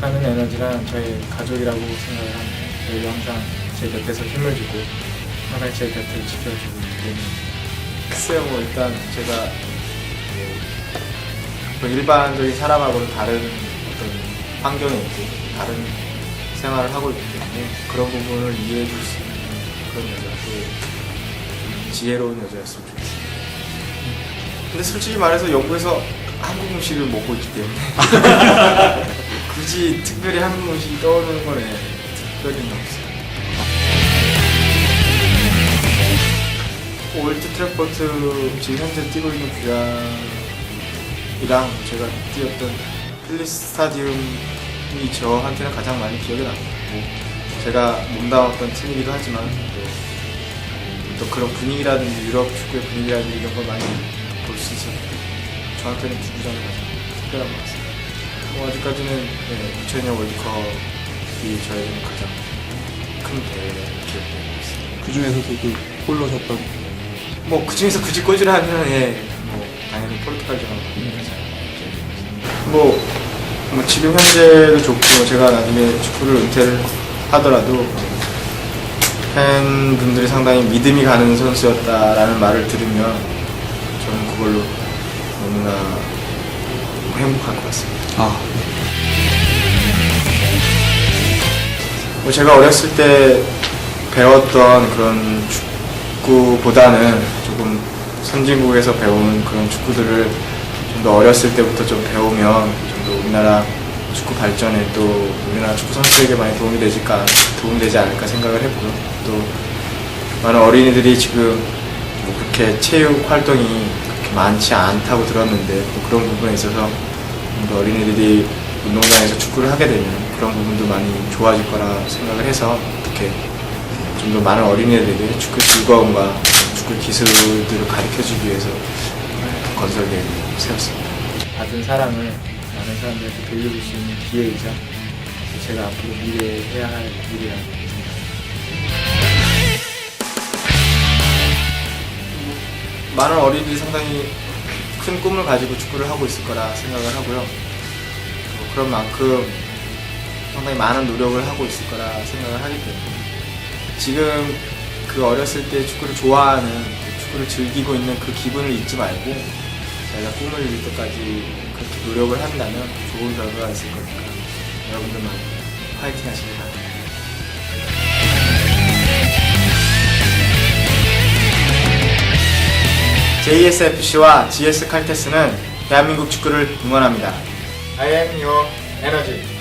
생각하는 에너지란 저희 가족이라고 생각을 합니다. 저희 항상 제 곁에서 힘을 주고 항상 제 곁을 지켜주고 때문에 글쎄요 뭐 일단 제가 뭐 일반적인 사람하고는 다른 어떤 환경에 있고 다른 생활을 하고 있기 때문에 그런 부분을 이해해 줄 수 있는 그런 여자 또 지혜로운 여자였으면 좋겠습니다. 근데 솔직히 말해서 영국에서 한국 음식을 먹고 있기 때문에 굳이 특별히 한국 음식이 떠오르는 거는 특별히는 없어요. 올드 트래포트 지금 현재 뛰고 있는 구장이랑 제가 뛰었던 필리스 스타디움이 저한테는 가장 많이 기억에 남고 제가 몸담았던 팀이기도 하지만 또, 또 그런 분위기라든지 유럽 축구의 분위기라든지 이런 걸 많이 볼수 때문에 저한테는 두 구장이 가장 특별한 것 같습니다. 뭐 아직까지는 네, 2002년 월드컵이 저에게는 가장 큰 대회로 기억되고 있습니다. 그 중에서도 그골 넣으셨던 뭐 그중에서 굳이 꽂으라면 예, 뭐 당연히 포르투갈전하고 뭐, 뭐 지금 현재도 좋고 제가 나중에 축구를 은퇴를 하더라도 팬분들이 상당히 믿음이 가는 선수였다라는 말을 들으면 저는 그걸로 너무나 행복할 것 같습니다. 아 뭐 제가 어렸을 때 배웠던 그런 축구보다는 조금 선진국에서 배운 그런 축구들을 좀 더 어렸을 때부터 좀 배우면 좀 더 우리나라 축구 발전에 또 우리나라 축구 선수에게 많이 도움이 되질까 도움되지 않을까 생각을 해보고 또 많은 어린이들이 지금 뭐 그렇게 체육 활동이 그렇게 많지 않다고 들었는데 또 그런 부분에 있어서 어린이들이 운동장에서 축구를 하게 되면 그런 부분도 많이 좋아질 거라 생각을 해서 이렇게 좀 더 많은 어린이들에게 축구 즐거움과 축구 기술들을 가르쳐 주기 위해서 건설 계획을 세웠습니다. 받은 사랑을 많은 사람들한테 돌려줄 수 있는 기회이자 제가 앞으로 미래에 해야 할 일이라고 생각합니다. 많은 어린이들이 상당히 큰 꿈을 가지고 축구를 하고 있을 거라 생각을 하고요. 어, 그런 만큼 상당히 많은 노력을 하고 있을 거라 생각을 하기 때문에 지금 그 어렸을 때 축구를 좋아하는 그 축구를 즐기고 있는 그 기분을 잊지 말고 자기가 꿈을 이룰 때까지 그렇게 노력을 한다면 좋은 결과가 있을 거니까 여러분들만 파이팅 하시기 바랍니다. JSFC와 GS 칼테스는 대한민국 축구를 응원합니다. I am your energy.